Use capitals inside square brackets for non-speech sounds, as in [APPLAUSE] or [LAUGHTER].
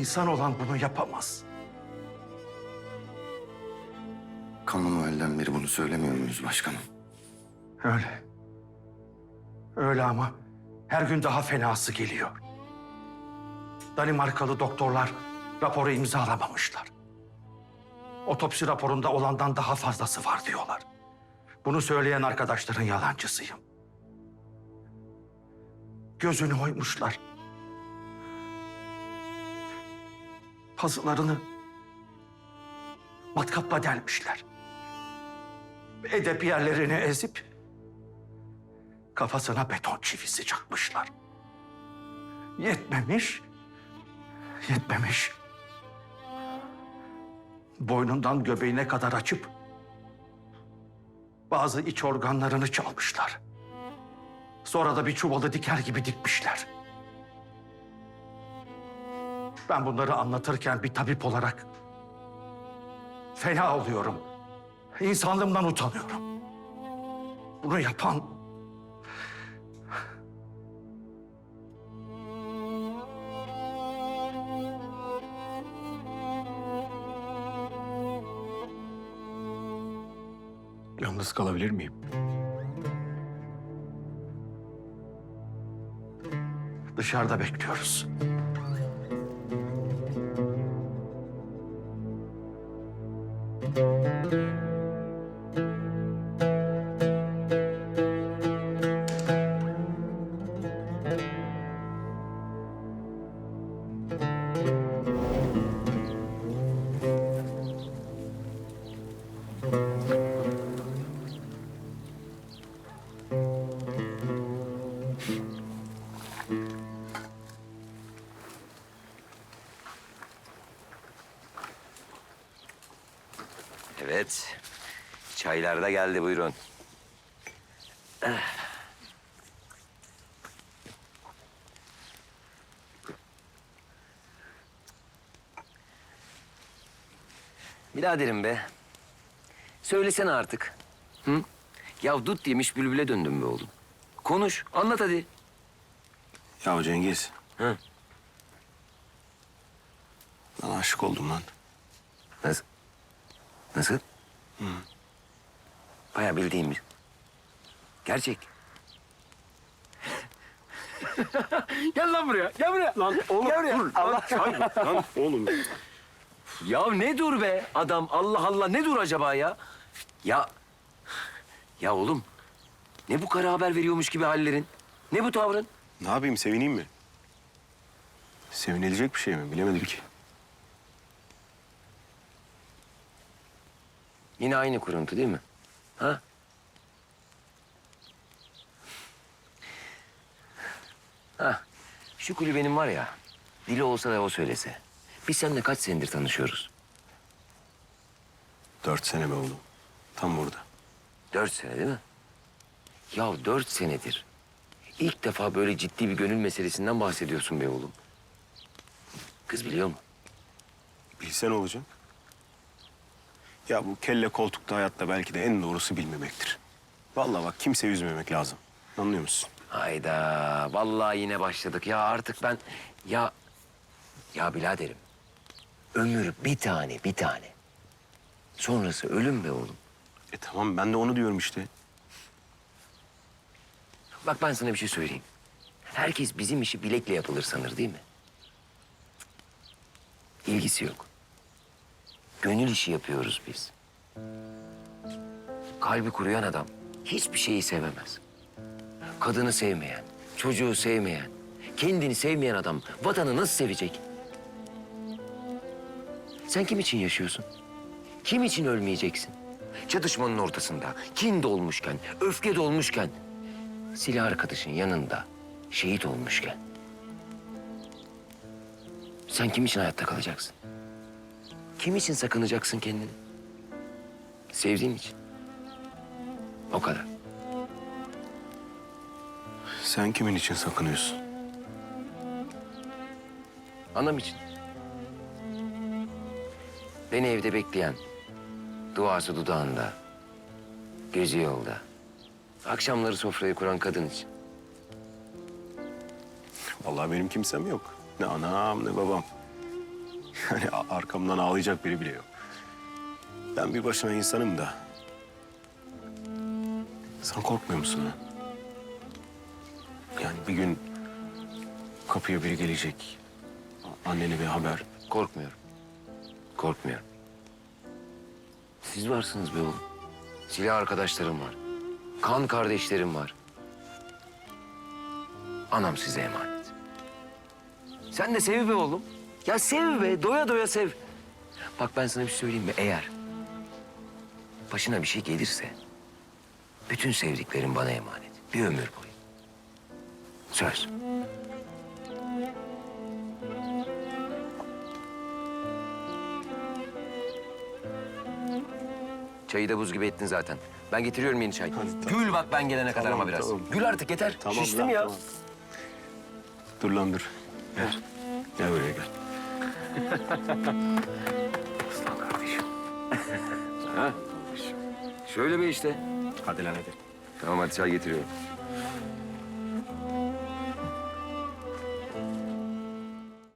insan olan bunu yapamaz. Kanun elden beri bunu söylemiyor muyuz başkanım? Öyle. Öyle ama her gün daha fenası geliyor. Danimarkalı doktorlar raporu imzalamamışlar. Otopsi raporunda olandan daha fazlası var diyorlar. Bunu söyleyen arkadaşların yalancısıyım. Gözünü oymuşlar. Pazılarını matkapla delmişler. Edep yerlerini ezip kafasına beton çivisi çakmışlar. Yetmemiş, yetmemiş. Boynundan göbeğine kadar açıp bazı iç organlarını çalmışlar. Sonra da bir çuvalı diker gibi dikmişler. Ben bunları anlatırken bir tabip olarak fena oluyorum. İnsanlığımdan utanıyorum. Bunu yapan Yalnız kalabilir miyim? dışarıda bekliyoruz. Evet. Çaylar da geldi buyurun. Biraderim be. Söylesene artık. Hı? Ya dut yemiş bülbüle döndüm be oğlum. Konuş, anlat hadi. Ya Cengiz. Hı? Ben aşık oldum lan. Nasıl? Nasıl? Bayağı bildiğimiz. Gerçek. [LAUGHS] gel lan buraya, gel buraya. Lan oğlum gel buraya. dur. Allah lan oğlum. Ya ne dur be adam Allah Allah ne dur acaba ya? Ya ya oğlum ne bu kara haber veriyormuş gibi hallerin? Ne bu tavrın? Ne yapayım sevineyim mi? Sevinilecek bir şey mi? Bilemedim ki. Yine aynı kuruntu değil mi? Ha? Ha. Şu kulübenin var ya, dili olsa da o söylese. Biz seninle kaç senedir tanışıyoruz? Dört sene be oğlum. Tam burada. Dört sene değil mi? Ya dört senedir. İlk defa böyle ciddi bir gönül meselesinden bahsediyorsun be oğlum. Kız biliyor mu? Bilsen olacak. Ya bu kelle koltukta hayatta belki de en doğrusu bilmemektir. Vallahi bak kimse üzmemek lazım. Anlıyor musun? Hayda, vallahi yine başladık. Ya artık ben... Ya... Ya biraderim. Ömür bir tane, bir tane. Sonrası ölüm be oğlum. E tamam ben de onu diyorum işte. Bak ben sana bir şey söyleyeyim. Herkes bizim işi bilekle yapılır sanır değil mi? İlgisi yok. Gönül işi yapıyoruz biz. Kalbi kuruyan adam hiçbir şeyi sevemez. Kadını sevmeyen, çocuğu sevmeyen, kendini sevmeyen adam vatanı nasıl sevecek? Sen kim için yaşıyorsun? Kim için ölmeyeceksin? Çatışmanın ortasında, kin dolmuşken, öfke dolmuşken, silah arkadaşın yanında, şehit olmuşken. Sen kim için hayatta kalacaksın? Kim için sakınacaksın kendini? Sevdiğin için. O kadar. Sen kimin için sakınıyorsun? Anam için. Beni evde bekleyen, duası dudağında, gözü yolda. Akşamları sofrayı kuran kadın için. Vallahi benim kimsem yok. Ne anam ne babam. Yani arkamdan ağlayacak biri bile yok. Ben bir başına insanım da. Sen korkmuyor musun lan? Yani bir gün kapıya biri gelecek. Annene bir haber. Korkmuyorum. Korkmuyorum. Siz varsınız be oğlum. Silah arkadaşlarım var. Kan kardeşlerim var. Anam size emanet. Sen de sev be oğlum. Ya sev be, doya doya sev. Bak ben sana bir şey söyleyeyim mi? Eğer başına bir şey gelirse... ...bütün sevdiklerim bana emanet. Bir ömür boyu. Söz. Çayı da buz gibi ettin zaten. Ben getiriyorum yeni çay. Gül bak ben gelene kadar ama biraz. tamam. Gül artık yeter. Tamam Şiştim lan, ya. tamam. Dur lan dur. Gel. Gel buraya gel. Aslan kardeşim. ha? Şöyle be işte. Hadi lan hadi. Tamam hadi çay getiriyorum.